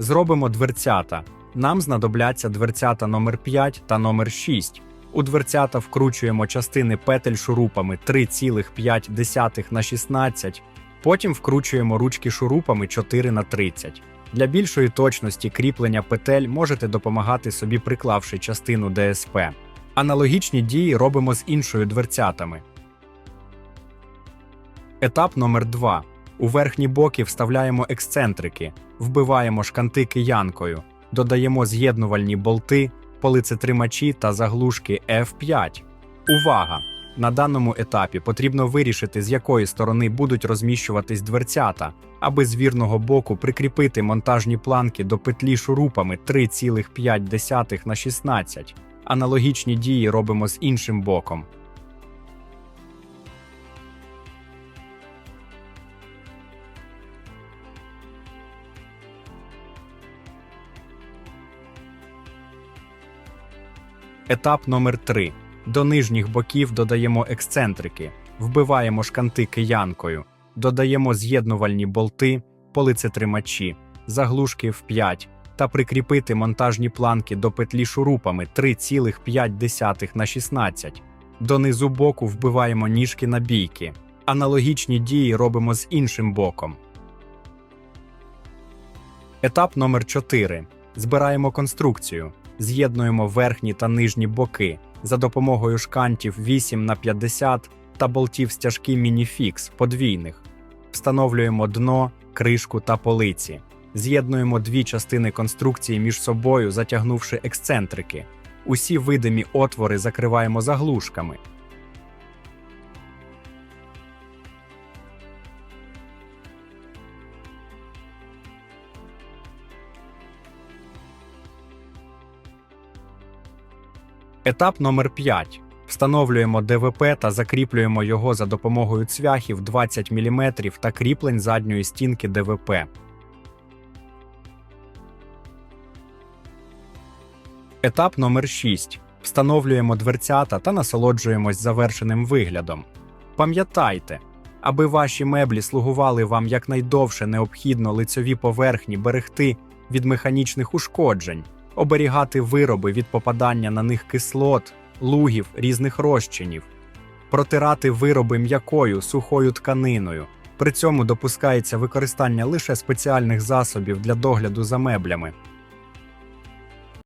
Зробимо дверцята. Нам знадобляться дверцята номер 5 та номер 6. У дверцята вкручуємо частини петель шурупами 3,5 на 16, потім вкручуємо ручки шурупами 4 на 30. Для більшої точності кріплення петель можете допомагати собі приклавши частину ДСП. Аналогічні дії робимо з іншою дверцятами. Етап номер 2. У верхні боки вставляємо ексцентрики, вбиваємо шканти киянкою, додаємо з'єднувальні болти, полицетримачі та заглушки F5. Увага! На даному етапі потрібно вирішити, з якої сторони будуть розміщуватись дверцята, аби з вірного боку прикріпити монтажні планки до петлі шурупами 3,5 на 16. Аналогічні дії робимо з іншим боком. Етап номер 3. До нижніх боків додаємо ексцентрики, вбиваємо шканти киянкою, додаємо з'єднувальні болти, полицетримачі, заглушки в 5 та прикріпити монтажні планки до петлі шурупами 3,5 на 16. Донизу боку вбиваємо ніжки на бійки. Аналогічні дії робимо з іншим боком. Етап номер 4. Збираємо конструкцію. З'єднуємо верхні та нижні боки за допомогою шкантів 8 на 50 та болтів стяжки Мініфікс подвійних. Встановлюємо дно, кришку та полиці. З'єднуємо дві частини конструкції між собою, затягнувши ексцентрики. Усі видимі отвори закриваємо заглушками. Етап номер 5. Встановлюємо ДВП та закріплюємо його за допомогою цвяхів 20 мм та кріплень задньої стінки ДВП. Етап номер 6. Встановлюємо дверцята та насолоджуємось завершеним виглядом. Пам'ятайте, аби ваші меблі слугували вам якнайдовше необхідно лицьові поверхні берегти від механічних ушкоджень, оберігати вироби від попадання на них кислот, лугів різних розчинів, протирати вироби м'якою сухою тканиною. При цьому допускається використання лише спеціальних засобів для догляду за меблями.